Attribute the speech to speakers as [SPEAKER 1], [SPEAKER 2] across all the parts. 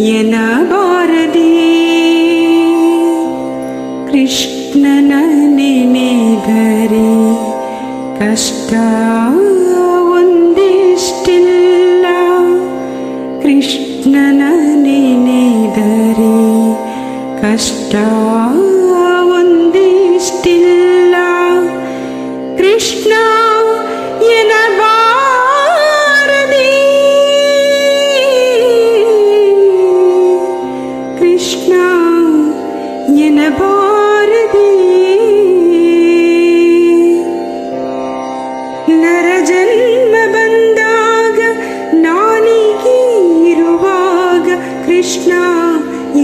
[SPEAKER 1] എന ഭാരതി കൃഷ്ണന നിനേകരി കഷ്ട ಒಂದಿಷ್ಟಿಲ್ಲ ಕೃಷ್ಣನ ನೆನೆದರೆ ಕಷ್ಟ ಒಂದಿಷ್ಟಿಲ್ಲ ಕೃಷ್ಣ கிருஷ்ணா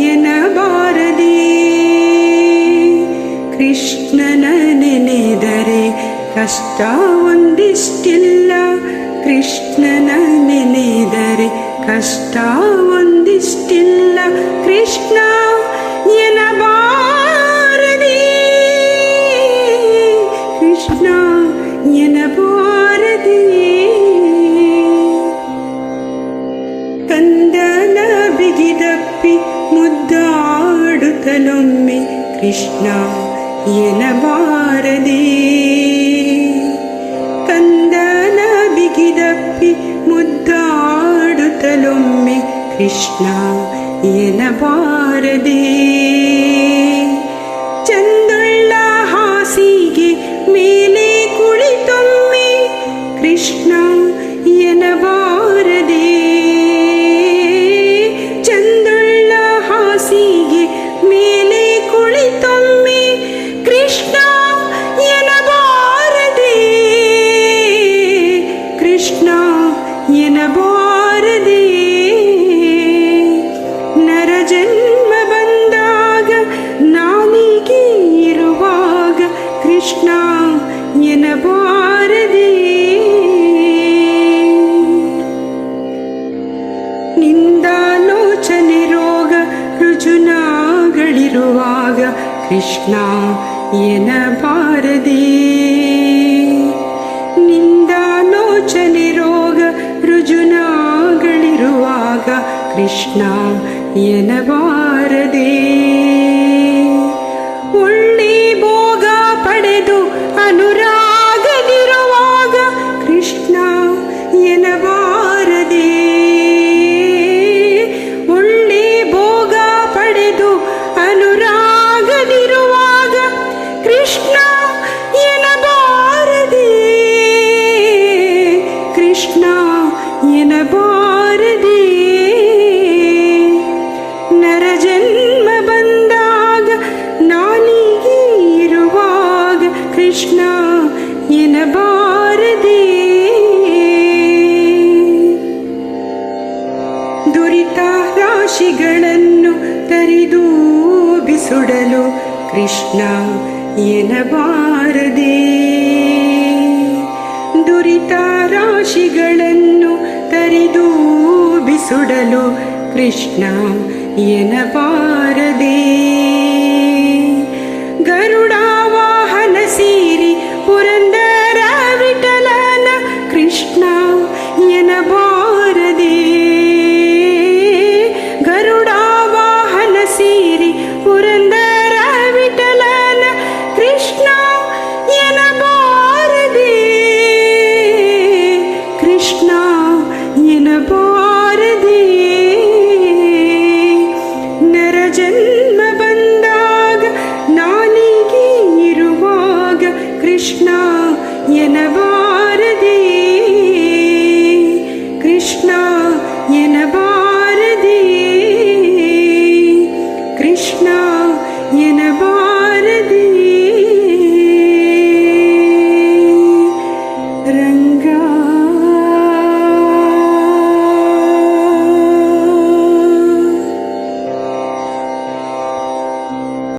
[SPEAKER 1] என பாரதி ಕೃಷ್ಣನ ನೆನೆದರೆ ಕಷ್ಟ ಒಂದಿಷ್ಟಿಲ್ಲ ಕೃಷ್ಣನ ನೆನೆದರೆ ಕಷ್ಟ ಒಂದಿಷ್ಟಿಲ್ಲ ಕೃಷ್ಣ ಎನಬಾರದಿ ಕೃಷ್ಣ ಎನಬಾರದಿ ಕನ್ನ മുതി തപ്പി മുദ്ദാടുത്തലൊമ്മി കൃഷ്ണ എന ഭാരതീ. കന്ദന ബിഗിതപ്പി മുദ്ദാടുത്തലൊമ്മി കൃഷ്ണ എന ഭാരതീ. ಚಂದುಳ್ಳ ಹಾಸಿಗೆ ಮೇಲೆ ಕುಳಿತೊಮ್ಮೆ ಕೃಷ್ಣ ಎನವಾ திருவாக கிருஷ்ணா என பாரதி ನಿಂದಾಲೋಚನೆ ರೋಗ ರುಜುನಾಗಳಿರುವಾಗ ಕೃಷ್ಣ ಎನಬಾರದೇ ರಾಶಿಗಳನ್ನು ತರಿದು ಬಿಸುಡಲು ಕೃಷ್ಣ ಎನಬಾರದೆ ದುರಿತ ರಾಶಿಗಳನ್ನು ತರಿದು ಬಿಸುಡಲು ಕೃಷ್ಣ ಎನಬಾರದೆ Krishna, you never